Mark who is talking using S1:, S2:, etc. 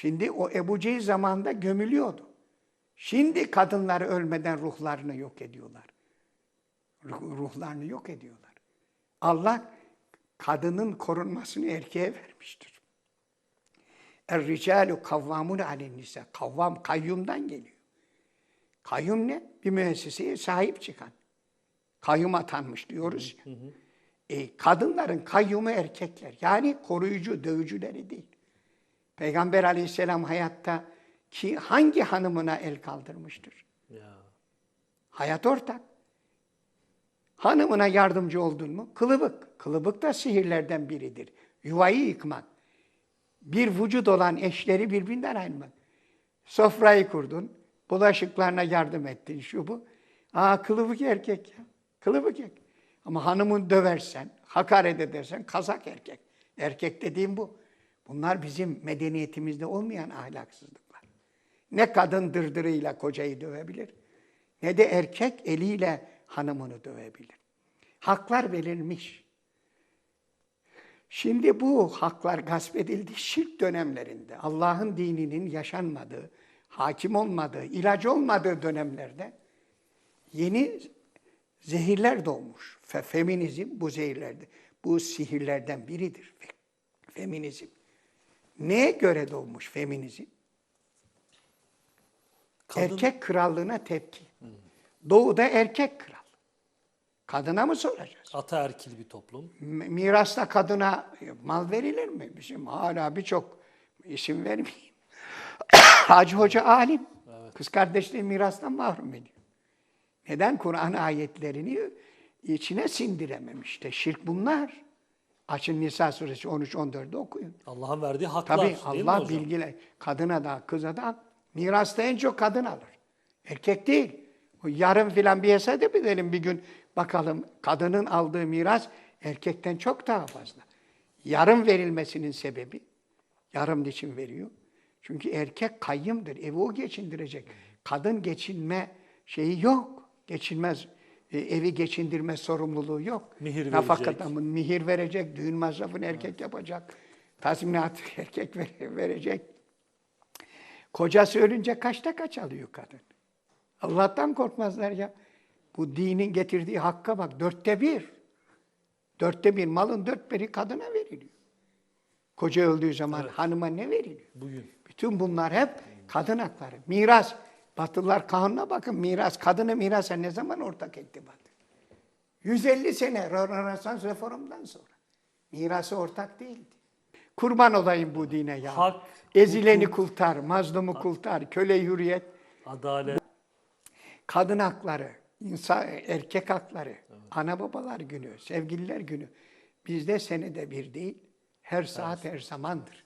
S1: Şimdi o Ebu Cehil zamanında gömülüyordu. Şimdi kadınları ölmeden ruhlarını yok ediyorlar. Ruh- Ruhlarını yok ediyorlar. Allah kadının korunmasını erkeğe vermiştir. Er-ricalu kavvamun alen nisa. Kavvam kayyumdan geliyor. Kayyum ne? Bir müesseseye sahip çıkan. Kayyum atanmış diyoruz ya. E, kadınların kayyumu erkekler. Yani koruyucu, dövücüleri değil. Peygamber aleyhisselam hayatta ki hangi hanımına el kaldırmıştır?
S2: Ya.
S1: Hayat ortak. Hanımına yardımcı oldun mu? Kılıbık. Kılıbık da sihirlerden biridir. Yuvayı yıkmak. Bir vücut olan eşleri birbirinden ayırmak. Sofrayı kurdun. Bulaşıklarına yardım ettin şu bu. Aa kılıbık erkek ya. Kılıbık erkek. Ama hanımın döversen, hakaret edersen kazak erkek. Erkek dediğim bu. Bunlar bizim medeniyetimizde olmayan ahlaksızlıklar. Ne kadın dırdırıyla kocayı dövebilir, ne de erkek eliyle hanımını dövebilir. Haklar verilmiş. Şimdi bu haklar gasp edildi şirk dönemlerinde. Allah'ın dininin yaşanmadığı, hakim olmadığı, ilacı olmadığı dönemlerde yeni zehirler doğmuş. Fe, feminizm bu zehirlerde, bu sihirlerden biridir. Fe- Feminizm. Neye göre doğmuş feminizm?
S2: Kadın-
S1: Erkek krallığına tepki. Doğuda erkek kral. Kadına mı soracağız?
S2: Ataerkil bir toplum.
S1: M- Mirasta kadına mal verilir mi? Bizim hala birçok isim vermeyeyim. Hacı Hoca alim. Kız kardeşliği mirastan mahrum ediyor. Neden? Kur'an ayetlerini içine sindirememiş. İşte şirk bunlar. Açın Nisa suresi 13-14'de okuyun.
S2: Allah'ın verdiği haklar
S1: Tabii Allah bilgiler. Kadına da kıza da mirasta en çok kadın alır. Erkek değil. Yarın filan bir hesap edelim bir gün. Bakalım kadının aldığı miras erkekten çok daha fazla. Yarım verilmesinin sebebi, yarım için veriyor. Çünkü erkek kayyımdır, evi o geçindirecek. Kadın geçinme şeyi yok, geçinmez. E, evi geçindirme sorumluluğu yok.
S2: Mihir
S1: Nafaka
S2: verecek.
S1: adamın mihir verecek, düğün masrafını erkek yapacak, tazminat erkek ver- verecek. Kocası ölünce kaçta kaç alıyor kadın? Allah'tan korkmazlar ya. Bu dinin getirdiği hakka bak dörtte bir. Dörtte bir malın dört biri kadına veriliyor. Koca öldüğü zaman hanıma ne veriliyor?
S2: Bugün.
S1: Bütün bunlar hep kadın hakları. Miras. Batılılar kanuna bakın miras. Kadını mirasa ne zaman ortak etti Batı? 150 sene Rönesans reformdan sonra. Mirası ortak değildi. Kurban olayım bu dine ya.
S2: Hak,
S1: Ezileni kurtar, mazlumu kurtar, köle hürriyet,
S2: Adalet.
S1: kadın hakları, insan, erkek hakları, ana babalar günü, sevgililer günü. Bizde senede bir değil, her saat her zamandır.